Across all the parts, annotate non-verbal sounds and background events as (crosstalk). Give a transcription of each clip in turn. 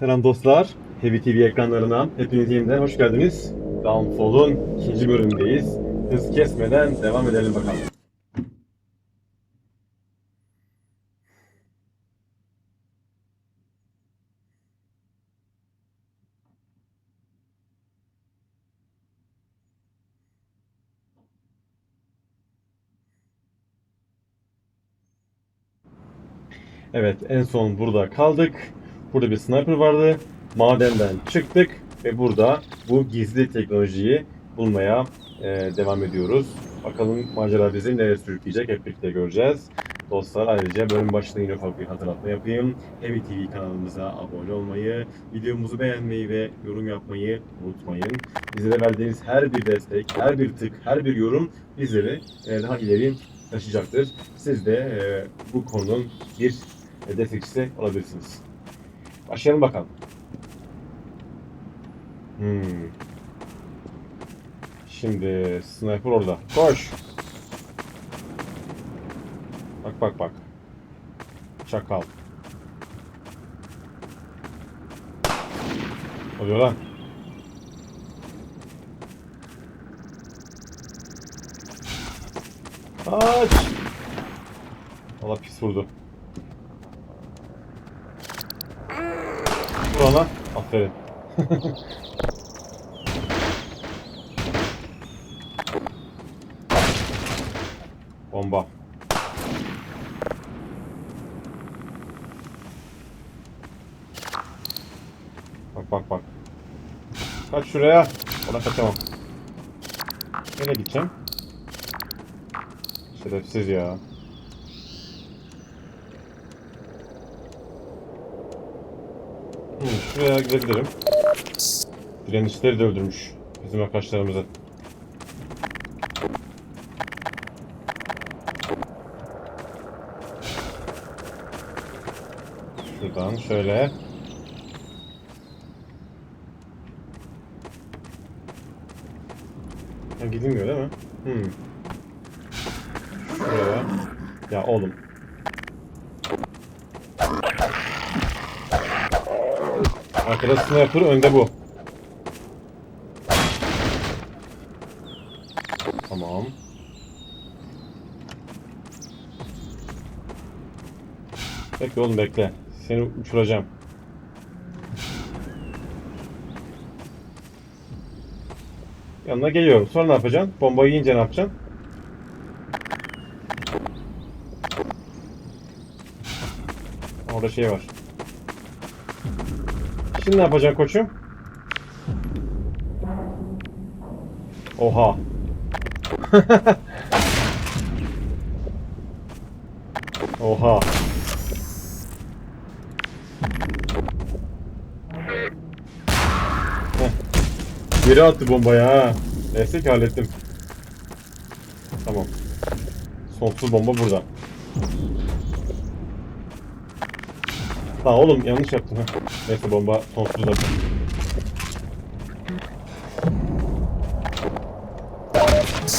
Selam dostlar. Heavy TV ekranlarına hepiniz yeniden hoş geldiniz. Downfall'un ikinci bölümündeyiz. Hız kesmeden devam edelim bakalım. Evet en son burada kaldık. Burada bir sniper vardı. Madenden çıktık ve burada bu gizli teknolojiyi bulmaya e, devam ediyoruz. Bakalım macera bizi nereye sürükleyecek hep birlikte göreceğiz. Dostlar ayrıca bölüm başında yine ufak bir hatırlatma yapayım. Heavy TV kanalımıza abone olmayı, videomuzu beğenmeyi ve yorum yapmayı unutmayın. Bizlere verdiğiniz her bir destek, her bir tık, her bir yorum bizleri e, daha ileri taşıyacaktır. Siz de e, bu konunun bir destekçisi olabilirsiniz. Başlayalım bakalım. Hmm. Şimdi sniper orada. Koş. Bak bak bak. Çakal. Oluyor lan. Aç. Allah pis vurdu. Ona. Aferin. Bomba. Bak bak bak. Kaç şuraya. Ona kaçamam. Nereye gideceğim? Şerefsiz ya. Hı, şuraya gidebilirim. Direnişleri de öldürmüş bizim arkadaşlarımızı. Şuradan şöyle. Ha, gidilmiyor değil mi? Hmm. Şuraya. Ya oğlum. Arkada sniper, önde bu. Tamam. Bekle oğlum bekle. Seni uçuracağım. Yanına geliyorum. Sonra ne yapacaksın? Bombayı yiyince ne yapacaksın? Orada şey var. Şimdi ne yapacaksın koçum? Oha. (laughs) Oha. Heh. Geri attı bombayı ha. Neyse ki hallettim. Tamam. Sonsuz bomba burada. Ha oğlum yanlış yaptım ha. Neyse bomba sonsuz da.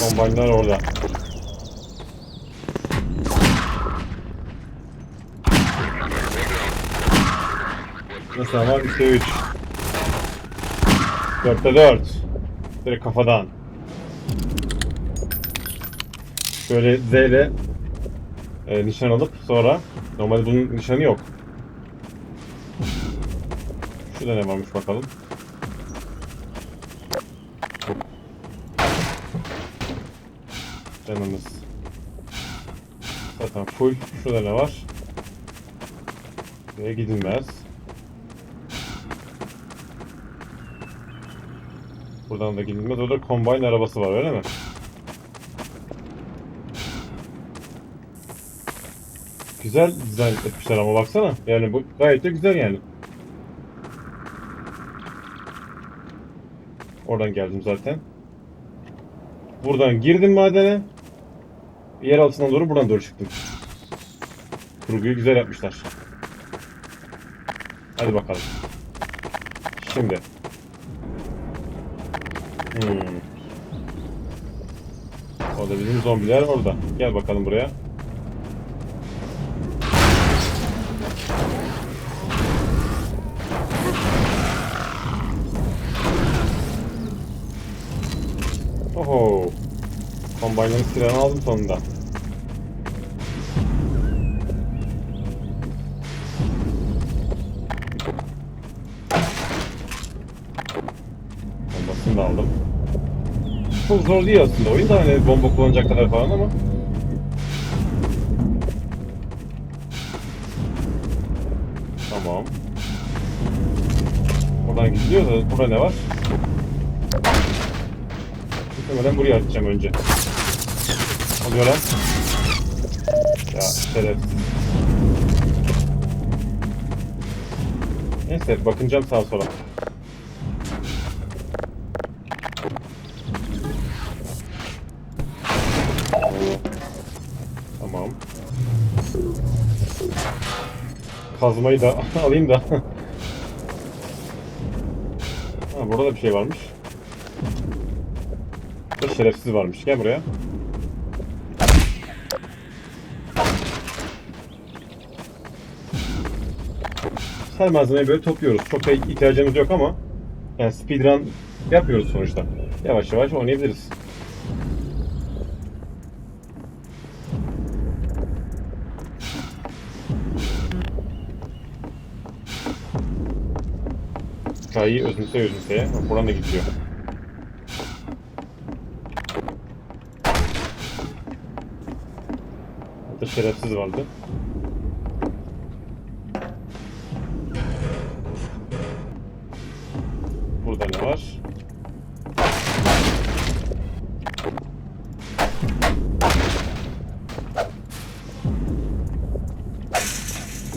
Kombaylar orada. Nasıl ama 3'te 3. 4'te 4. Direkt kafadan. Şöyle Z ile e, nişan alıp sonra normalde bunun nişanı yok. Şurada ne varmış bakalım. Canımız. Zaten full. Şurada ne var? Buraya gidilmez. Buradan da gidilmez. Orada combine arabası var öyle mi? Güzel dizayn etmişler ama baksana. Yani bu gayet de güzel yani. Oradan geldim zaten. Buradan girdim madene. Yer altından doğru buradan doğru çıktım. Kurguyu güzel yapmışlar. Hadi bakalım. Şimdi. Hmm. Orada bizim zombiler orada. Gel bakalım buraya. Kombaynların silahını aldım sonunda. Bombasını da aldım. Çok zor değil aslında oyun da hani bomba kullanacak kadar falan ama. Tamam. Buradan gidiyor da burada ne var? Muhtemelen buraya atacağım önce. Alıyor lan. Ya şerefsiz. Neyse bakınacağım sağa sola. Tamam. Kazmayı da (laughs) alayım da. ha, burada da bir şey varmış. Burada şerefsiz varmış. Gel buraya. Her malzemeyi böyle topluyoruz. Çok da ihtiyacımız yok ama yani speedrun yapıyoruz sonuçta. Yavaş yavaş oynayabiliriz. Hikayeyi özümseye özümseye. Bak buradan da gidiyor. Burada şerefsiz vardı. Var?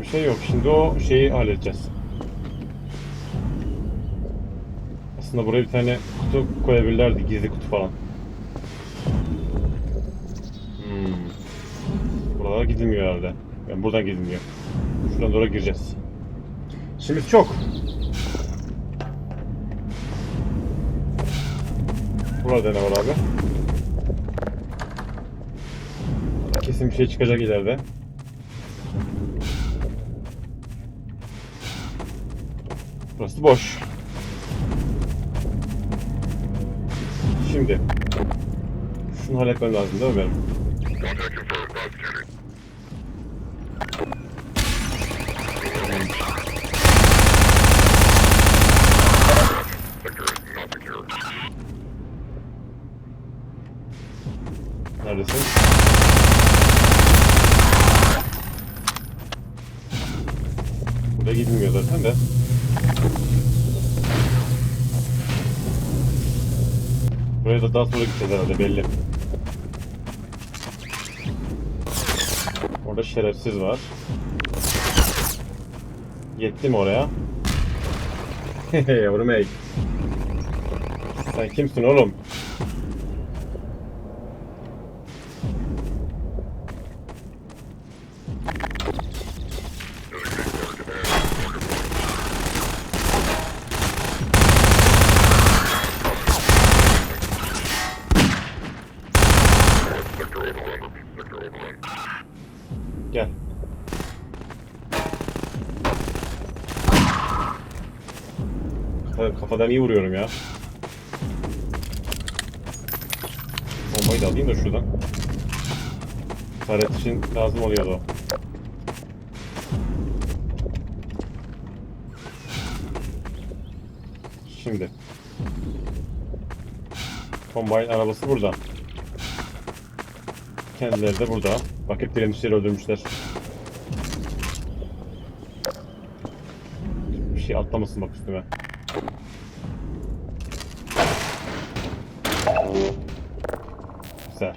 Bir şey yok. Şimdi o şeyi halledeceğiz. Aslında buraya bir tane kutu koyabilirlerdi. Gizli kutu falan. Hmm. Buralara gidilmiyor herhalde. Yani buradan gidilmiyor. Şuradan doğru gireceğiz. Şimdi çok. Burada ne var abi? Kesin bir şey çıkacak ileride. Burası boş. Şimdi. Şunu halletmem lazım değil mi? Gidilmiyor zaten de. Buraya da daha sonra gideceğiz herhalde belli. Orada şerefsiz var. Yetti mi oraya? (laughs) Yavrum ey. Sen kimsin oğlum? Kafadan iyi vuruyorum ya. Bombayı da alayım da şuradan. Taret için lazım oluyordu o. Şimdi. Combine arabası burada. Kendileri de burada. Hep direnişleri öldürmüşler. Bir şey atlamasın bak üstüme. Güzel.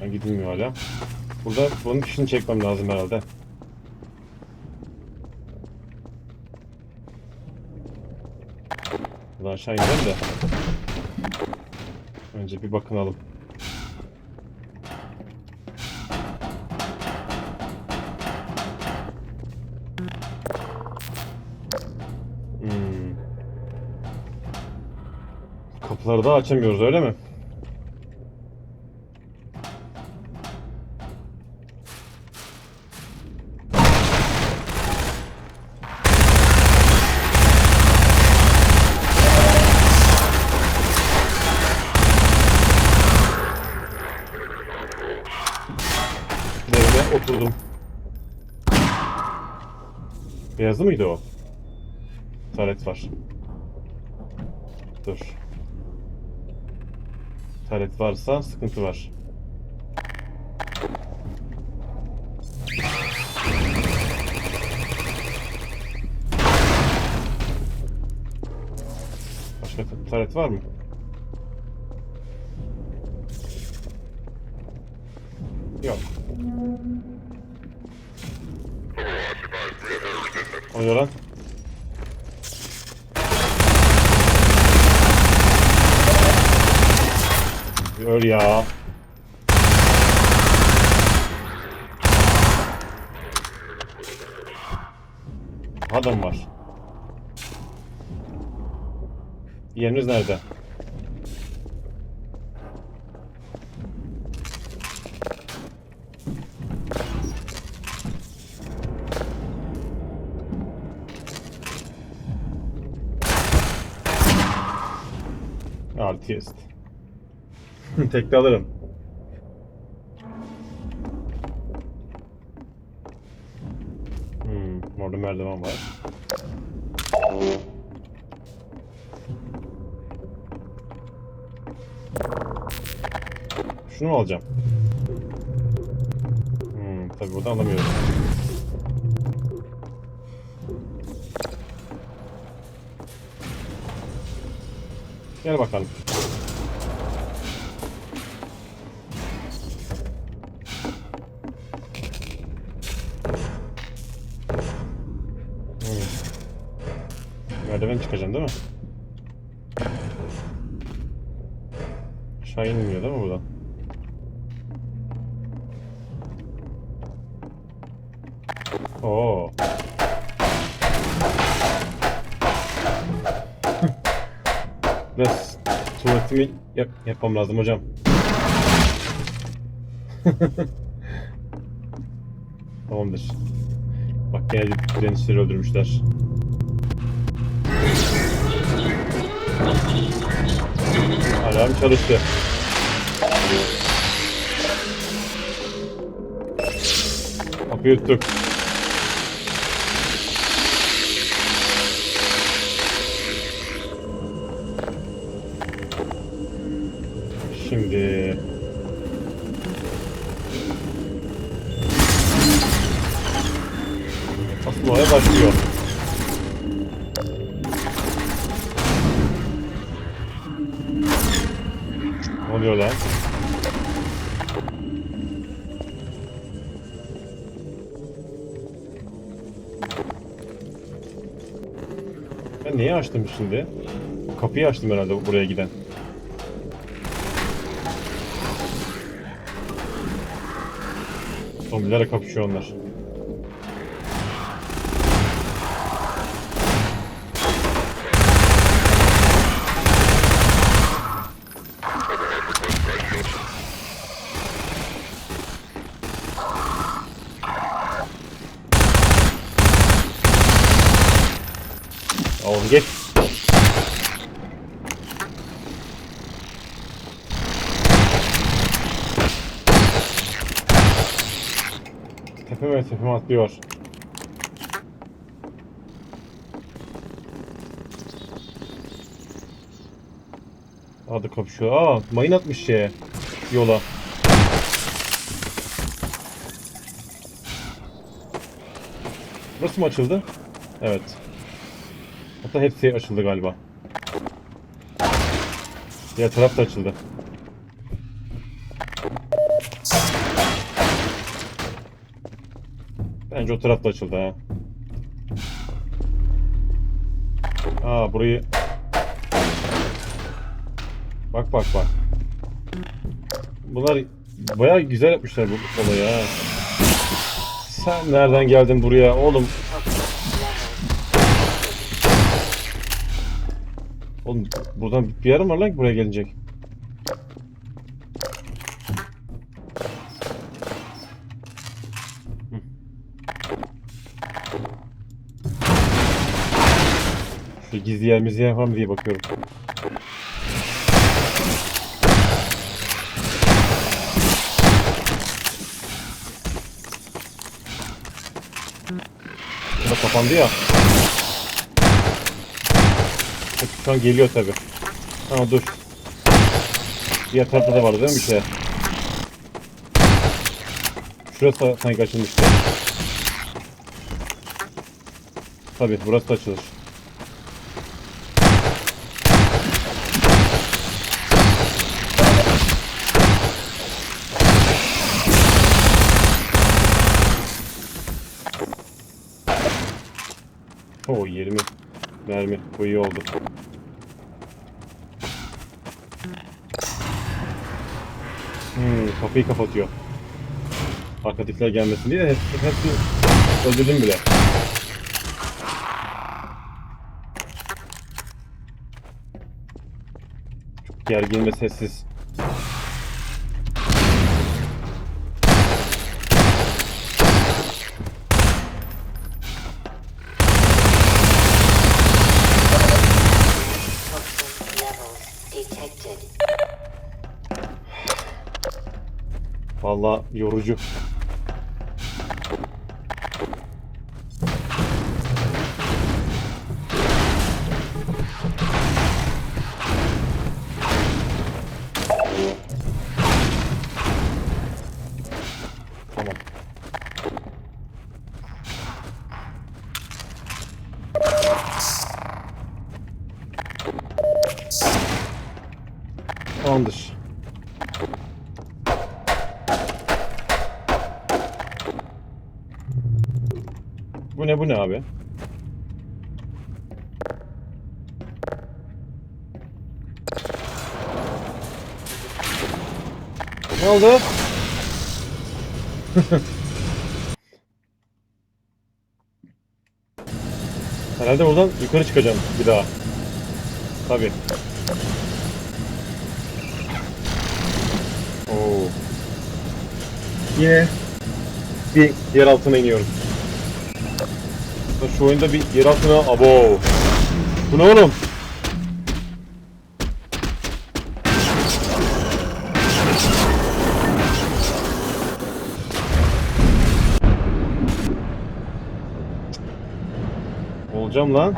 Ben gidilmiyor hala. Burada bunun fişini çekmem lazım herhalde. Buradan aşağı inelim de. Önce bir bakınalım. Hmm. Kapıları da açamıyoruz öyle mi? Nerede oturdum. Beyazı mıydı o? Taret var. Dur. Taret varsa sıkıntı var. Başka taret var mı? O ne lan? Öl ya. Adam var. Yeriniz nerede? Artist. (laughs) Tekli alırım. Hmm, orada merdiven var. Şunu alacağım? Hmm, tabii buradan alamıyorum. Gel bakalım. Merdiven çıkacaksın değil mi? Aşağı inmiyor değil mi buradan? Oo. (laughs) Biraz tuvaletimi yap yapmam lazım hocam. (laughs) Tamamdır. Bak gene direnişleri öldürmüşler. Alarm çalıştı. Kapıyı tuttuk. Ben neyi açtım şimdi? Kapıyı açtım herhalde buraya giden. Zombilerle kapışıyor onlar. Oğlum geç. Tepeme tepeme atlıyor. Hadi kapışıyor. Aa mayın atmış şeye. Yola. Burası mı açıldı? Evet. Hatta hepsi açıldı galiba. Diğer taraf da açıldı. Bence o taraf da açıldı ha. Aa burayı... Bak bak bak. Bunlar bayağı güzel yapmışlar bu olayı ha. Sen nereden geldin buraya oğlum? Oğlum buradan bir yer mi var lan ki buraya gelecek? Gizli yer var mı diye bakıyorum. Bak kapandı ya. Bak, Şu an geliyor tabi. Ama dur. Diğer tarafta da vardı değil mi bir şey? Şurası sanki açılmıştı. Tabi burası da açılır. Oo 20 mermi. Bu iyi oldu. Hmm, kapıyı kapatıyor. Arkadakiler gelmesin diye hepsini, hepsini öldürdüm bile. Çok gergin ve sessiz. Vallahi yorucu. Ne oldu? (laughs) Herhalde buradan yukarı çıkacağım bir daha. Tabii. Oo. Yine bir yer altına iniyorum. Şu oyunda bir yer altına... Abo. Bu ne oğlum? Olacağım lan.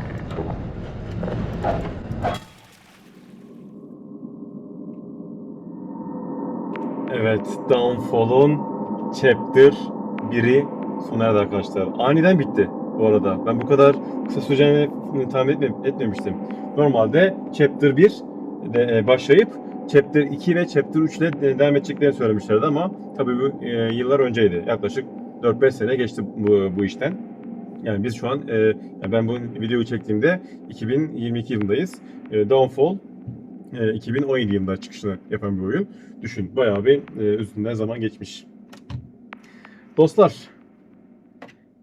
Evet, Downfall'un Chapter 1'i sona erdi arkadaşlar. Aniden bitti bu arada. Ben bu kadar kısa süreceğini tahmin etme, etmemiştim. Normalde Chapter 1 de e, başlayıp Chapter 2 ve Chapter 3 ile de- devam edeceklerini söylemişlerdi ama tabii bu e, yıllar önceydi. Yaklaşık 4-5 sene geçti bu, bu işten. Yani biz şu an, e, ben bu videoyu çektiğimde 2022 yılındayız. E, Downfall e, 2017 yılında çıkışını yapan bir oyun. Düşün bayağı bir e, üstünden zaman geçmiş. Dostlar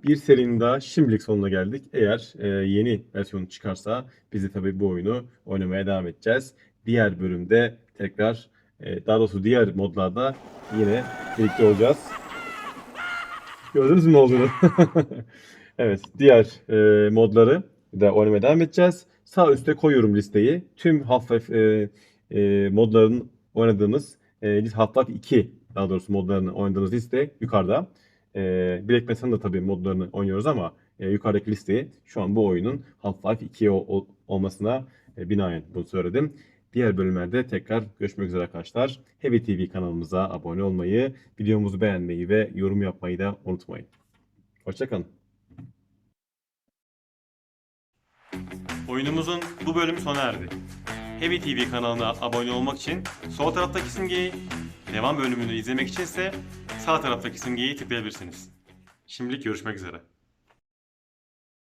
bir serinin daha şimdilik sonuna geldik. Eğer e, yeni versiyonu çıkarsa biz de tabii bu oyunu oynamaya devam edeceğiz. Diğer bölümde tekrar e, daha doğrusu diğer modlarda yine birlikte olacağız. Gördünüz mü ne olduğunu? (laughs) evet diğer e, modları da oynamaya devam edeceğiz. Sağ üstte koyuyorum listeyi. Tüm Half-Life e, e, modların oynadığımız e, Half-Life 2 daha doğrusu modlarını oynadığınız liste yukarıda. E, Black Mesa'nın da tabii modlarını oynuyoruz ama e, yukarıdaki listeyi şu an bu oyunun Half-Life 2 ol- ol- olmasına e, binaen bunu söyledim. Diğer bölümlerde tekrar görüşmek üzere arkadaşlar. Heavy TV kanalımıza abone olmayı, videomuzu beğenmeyi ve yorum yapmayı da unutmayın. Hoşçakalın. Oyunumuzun bu bölümü sona erdi. Heavy TV kanalına abone olmak için sol taraftaki simgeyi, devam bölümünü izlemek için ise sağ taraftaki simgeyi tıklayabilirsiniz. Şimdilik görüşmek üzere.